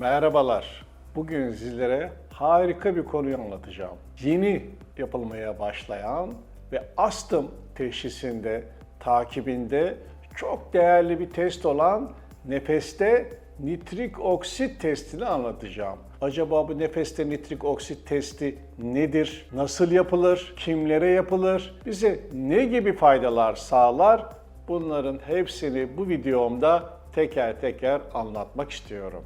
Merhabalar. Bugün sizlere harika bir konuyu anlatacağım. Yeni yapılmaya başlayan ve astım teşhisinde, takibinde çok değerli bir test olan nefeste nitrik oksit testini anlatacağım. Acaba bu nefeste nitrik oksit testi nedir? Nasıl yapılır? Kimlere yapılır? Bize ne gibi faydalar sağlar? Bunların hepsini bu videomda teker teker anlatmak istiyorum.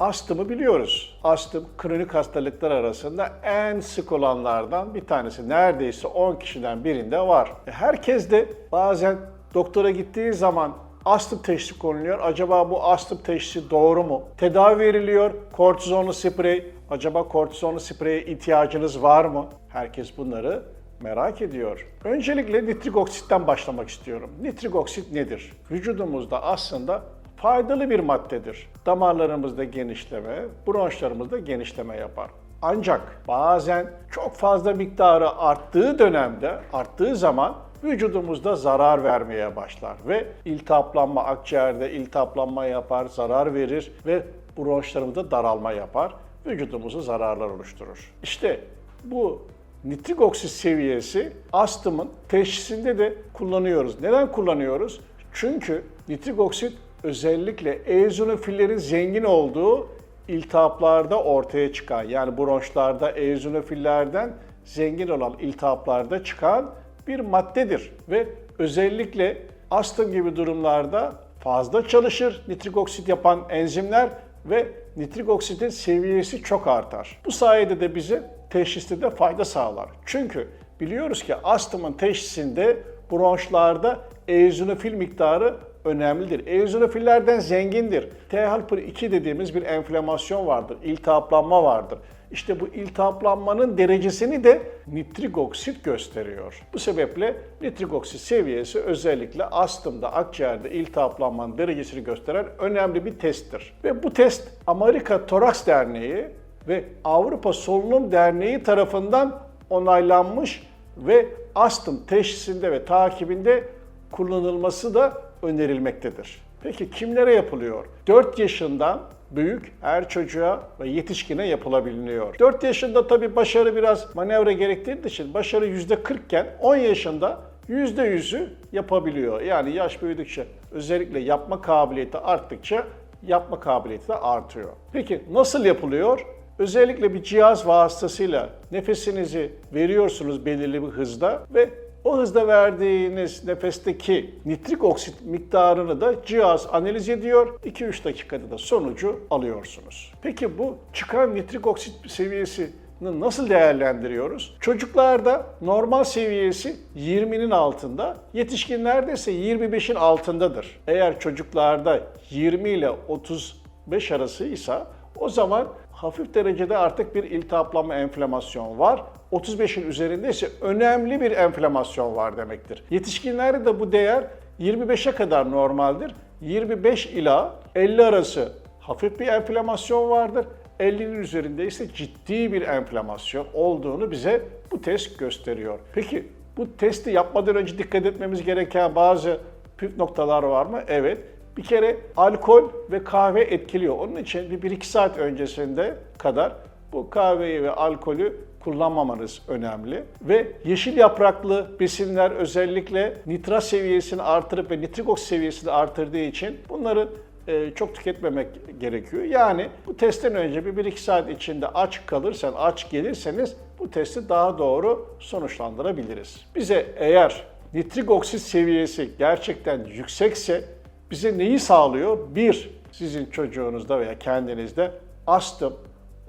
Astımı biliyoruz. Astım kronik hastalıklar arasında en sık olanlardan bir tanesi. Neredeyse 10 kişiden birinde var. E, Herkes de bazen doktora gittiği zaman astım teşhisi konuluyor. Acaba bu astım teşhisi doğru mu? Tedavi veriliyor. Kortizonlu sprey. Acaba kortizonlu spreye ihtiyacınız var mı? Herkes bunları merak ediyor. Öncelikle nitrik oksitten başlamak istiyorum. Nitrik oksit nedir? Vücudumuzda aslında faydalı bir maddedir. Damarlarımızda genişleme, bronşlarımızda genişleme yapar. Ancak bazen çok fazla miktarı arttığı dönemde, arttığı zaman vücudumuzda zarar vermeye başlar ve iltihaplanma akciğerde iltihaplanma yapar, zarar verir ve bronşlarımızda daralma yapar, vücudumuzu zararlar oluşturur. İşte bu nitrik oksit seviyesi astımın teşhisinde de kullanıyoruz. Neden kullanıyoruz? Çünkü nitrik oksit özellikle eozinofillerin zengin olduğu iltihaplarda ortaya çıkan yani bronşlarda eozinofillerden zengin olan iltihaplarda çıkan bir maddedir ve özellikle astım gibi durumlarda fazla çalışır nitrik oksit yapan enzimler ve nitrik oksitin seviyesi çok artar. Bu sayede de bize teşhiste de fayda sağlar. Çünkü biliyoruz ki astımın teşhisinde bronşlarda eozinofil miktarı önemlidir. Eozinofillerden zengindir. T helper 2 dediğimiz bir enflamasyon vardır, iltihaplanma vardır. İşte bu iltihaplanmanın derecesini de nitrik oksit gösteriyor. Bu sebeple nitrik oksit seviyesi özellikle astımda, akciğerde iltihaplanmanın derecesini gösteren önemli bir testtir. Ve bu test Amerika Toraks Derneği ve Avrupa Solunum Derneği tarafından onaylanmış ve astım teşhisinde ve takibinde kullanılması da önerilmektedir. Peki kimlere yapılıyor? 4 yaşından büyük her çocuğa ve yetişkine yapılabiliyor. 4 yaşında tabi başarı biraz manevra gerektirdiği için başarı %40 iken 10 yaşında %100'ü yapabiliyor. Yani yaş büyüdükçe özellikle yapma kabiliyeti arttıkça yapma kabiliyeti de artıyor. Peki nasıl yapılıyor? Özellikle bir cihaz vasıtasıyla nefesinizi veriyorsunuz belirli bir hızda ve o hızda verdiğiniz nefesteki nitrik oksit miktarını da cihaz analiz ediyor. 2-3 dakikada da sonucu alıyorsunuz. Peki bu çıkan nitrik oksit seviyesi nasıl değerlendiriyoruz? Çocuklarda normal seviyesi 20'nin altında, yetişkinlerde ise 25'in altındadır. Eğer çocuklarda 20 ile 35 arasıysa o zaman hafif derecede artık bir iltihaplanma enflamasyon var. 35'in üzerinde ise önemli bir enflamasyon var demektir. Yetişkinlerde de bu değer 25'e kadar normaldir. 25 ila 50 arası hafif bir enflamasyon vardır. 50'nin üzerinde ise ciddi bir enflamasyon olduğunu bize bu test gösteriyor. Peki bu testi yapmadan önce dikkat etmemiz gereken bazı püf noktalar var mı? Evet. Bir kere alkol ve kahve etkiliyor. Onun için bir 1-2 saat öncesinde kadar bu kahveyi ve alkolü kullanmamanız önemli. Ve yeşil yapraklı besinler özellikle nitrat seviyesini artırıp ve nitrik oksit seviyesini artırdığı için bunları e, çok tüketmemek gerekiyor. Yani bu testten önce bir 1-2 saat içinde aç kalırsan, aç gelirseniz bu testi daha doğru sonuçlandırabiliriz. Bize eğer nitrik oksit seviyesi gerçekten yüksekse bize neyi sağlıyor? Bir, sizin çocuğunuzda veya kendinizde astım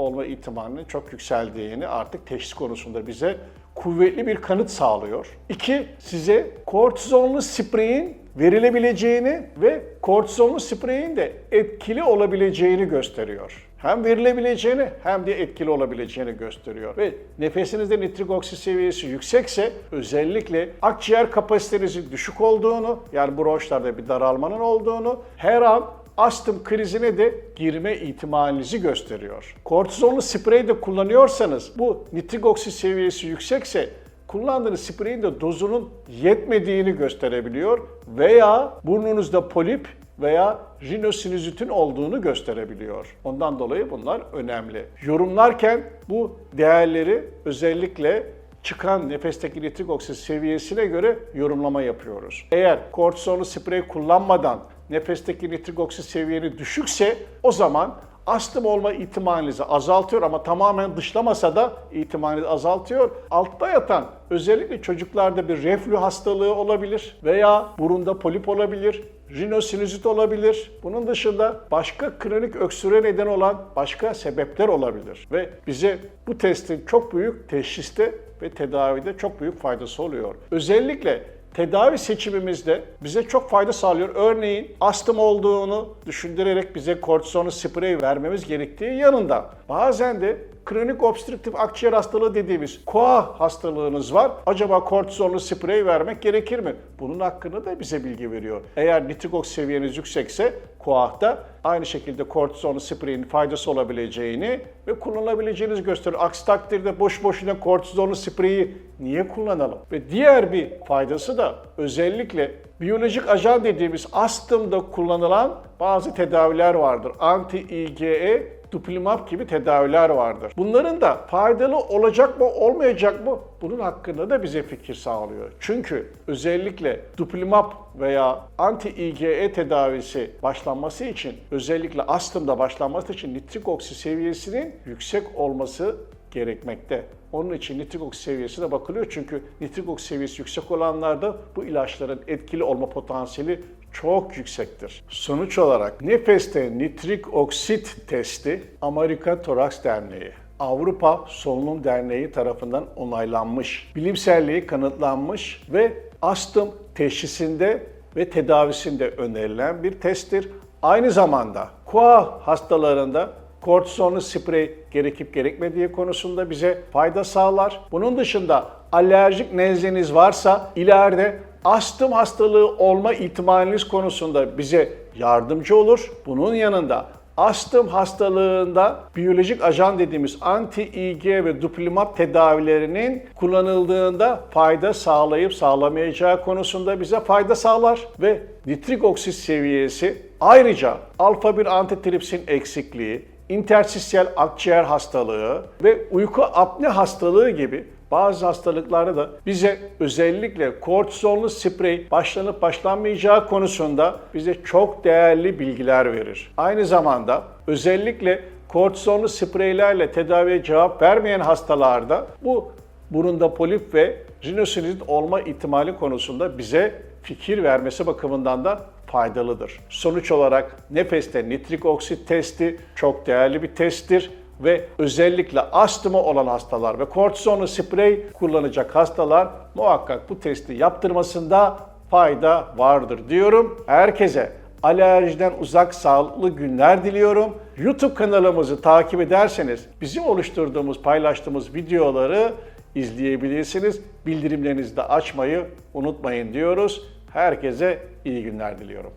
olma ihtimalinin çok yükseldiğini artık teşhis konusunda bize kuvvetli bir kanıt sağlıyor. İki, size kortizonlu spreyin verilebileceğini ve kortizonlu spreyin de etkili olabileceğini gösteriyor. Hem verilebileceğini hem de etkili olabileceğini gösteriyor. Ve nefesinizde nitrik oksit seviyesi yüksekse özellikle akciğer kapasitenizin düşük olduğunu yani bronşlarda bir daralmanın olduğunu her an astım krizine de girme ihtimalinizi gösteriyor. Kortizonlu sprey de kullanıyorsanız bu nitrik oksit seviyesi yüksekse kullandığınız spreyin de dozunun yetmediğini gösterebiliyor veya burnunuzda polip veya rinosinüzitin olduğunu gösterebiliyor. Ondan dolayı bunlar önemli. Yorumlarken bu değerleri özellikle çıkan nefesteki nitrik oksit seviyesine göre yorumlama yapıyoruz. Eğer kortizonlu sprey kullanmadan nefesteki nitrik oksit seviyeni düşükse o zaman astım olma ihtimalinizi azaltıyor ama tamamen dışlamasa da ihtimalinizi azaltıyor. Altta yatan özellikle çocuklarda bir reflü hastalığı olabilir veya burunda polip olabilir, rinosinüzit olabilir. Bunun dışında başka kronik öksüre neden olan başka sebepler olabilir. Ve bize bu testin çok büyük teşhiste ve tedavide çok büyük faydası oluyor. Özellikle tedavi seçimimizde bize çok fayda sağlıyor. Örneğin astım olduğunu düşündürerek bize kortizonlu sprey vermemiz gerektiği yanında bazen de kronik obstrüktif akciğer hastalığı dediğimiz koa hastalığınız var. Acaba kortizonlu sprey vermek gerekir mi? Bunun hakkında da bize bilgi veriyor. Eğer nitrik oksit seviyeniz yüksekse koahta aynı şekilde kortizonlu spreyin faydası olabileceğini ve kullanılabileceğinizi gösteriyor. Aksi takdirde boş boşuna kortizonlu spreyi niye kullanalım? Ve diğer bir faydası da özellikle biyolojik ajan dediğimiz astımda kullanılan bazı tedaviler vardır. Anti-IgE dupilumab gibi tedaviler vardır. Bunların da faydalı olacak mı olmayacak mı bunun hakkında da bize fikir sağlıyor. Çünkü özellikle dupilumab veya anti-IgE tedavisi başlanması için özellikle astımda başlanması için nitrik oksit seviyesinin yüksek olması gerekmekte. Onun için nitrik oksit seviyesine bakılıyor çünkü nitrik oksit seviyesi yüksek olanlarda bu ilaçların etkili olma potansiyeli çok yüksektir. Sonuç olarak nefeste nitrik oksit testi Amerika Toraks Derneği, Avrupa Solunum Derneği tarafından onaylanmış, bilimselliği kanıtlanmış ve astım teşhisinde ve tedavisinde önerilen bir testtir. Aynı zamanda KOA hastalarında kortizonlu sprey gerekip gerekmediği konusunda bize fayda sağlar. Bunun dışında alerjik nezleniz varsa ileride astım hastalığı olma ihtimaliniz konusunda bize yardımcı olur. Bunun yanında astım hastalığında biyolojik ajan dediğimiz anti-IgE ve dupilumab tedavilerinin kullanıldığında fayda sağlayıp sağlamayacağı konusunda bize fayda sağlar ve nitrik oksit seviyesi ayrıca alfa 1 antitripsin eksikliği, interstisyel akciğer hastalığı ve uyku apne hastalığı gibi bazı hastalıklarda da bize özellikle kortizonlu sprey başlanıp başlanmayacağı konusunda bize çok değerli bilgiler verir. Aynı zamanda özellikle kortizonlu spreylerle tedaviye cevap vermeyen hastalarda bu burunda polip ve rinosinüzit olma ihtimali konusunda bize fikir vermesi bakımından da faydalıdır. Sonuç olarak nefeste nitrik oksit testi çok değerli bir testtir ve özellikle astımı olan hastalar ve kortizonlu sprey kullanacak hastalar muhakkak bu testi yaptırmasında fayda vardır diyorum. Herkese alerjiden uzak sağlıklı günler diliyorum. YouTube kanalımızı takip ederseniz bizim oluşturduğumuz, paylaştığımız videoları izleyebilirsiniz. Bildirimlerinizi de açmayı unutmayın diyoruz. Herkese iyi günler diliyorum.